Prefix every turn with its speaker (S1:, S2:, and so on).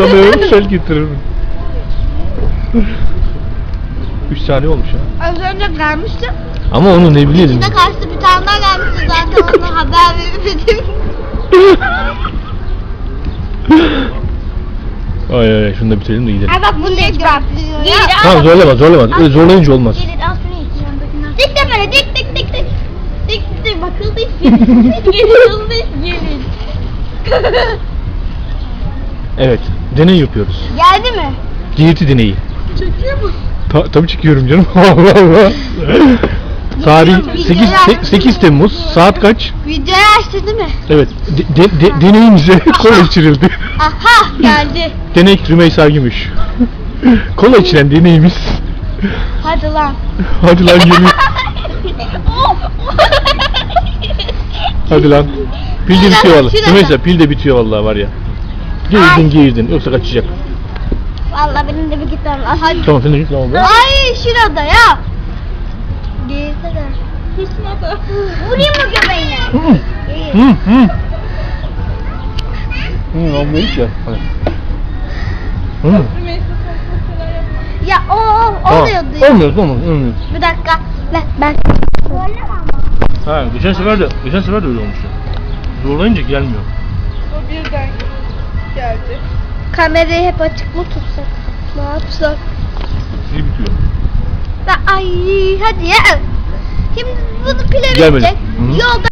S1: Sana sel getiririm. 3 saniye olmuş ya.
S2: Az önce gelmişti.
S1: Ama onu ne bileyim.
S2: İçine karşı bir tane daha gelmişti zaten ona haber veremedim.
S1: ay ay ay şunu da bitirelim de gidelim.
S2: Ay bak bunu da hiç bırakmıyor ya.
S1: Tamam zorlama zorlama. Öyle zorlayınca olmaz.
S2: Gelir al şunu iç yanındakinden. Dik de böyle dik dik dik dik. Dik dik bakıldı hiç gelir. Hiç gelir oldu hiç gelir.
S1: Evet. Deney yapıyoruz.
S2: Geldi mi?
S1: Girit'i deneyi.
S2: Çekiyor mu?
S1: Ta tabii çekiyorum canım. Allah Allah. Tarih
S2: Videoyu
S1: 8,
S2: açtın
S1: 8
S2: mı?
S1: Temmuz saat kaç?
S2: Videoyu açtı değil mi?
S1: Evet. De, de, de- deneyimize kola içirildi.
S2: Aha geldi.
S1: Deney Rümeysa Gümüş. kola içilen deneyimiz.
S2: Hadi lan.
S1: Hadi lan gemi. Hadi lan. Pil de bitiyor valla. Rümeysa pil de bitiyor vallahi var ya. Geğirdin geğirdin yoksa kaçacak.
S2: Vallahi benim de bir gitmem lazım. Hadi.
S1: Tamam sen de git lan
S2: Ay şurada ya. Girsene. Kusmadı. Vurayım mı göbeğine?
S1: Hı hı. Hı abla hiç ya. Hadi. Hı.
S2: Ya o o oluyordu ya.
S1: Olmuyor olmuyor olmuyor.
S2: Bir dakika. Ben ben.
S1: Ha geçen sefer de geçen sefer de öyle olmuş ya. Zorlayınca gelmiyor.
S3: Geldi.
S2: Kamerayı hep açık mı tutsak? Ne yapsak?
S1: İyi bitiyor.
S2: Ben, ay hadi ya. Şimdi bunu pile
S1: Gelmedi.
S2: verecek.
S1: Hı hı.
S2: Yolda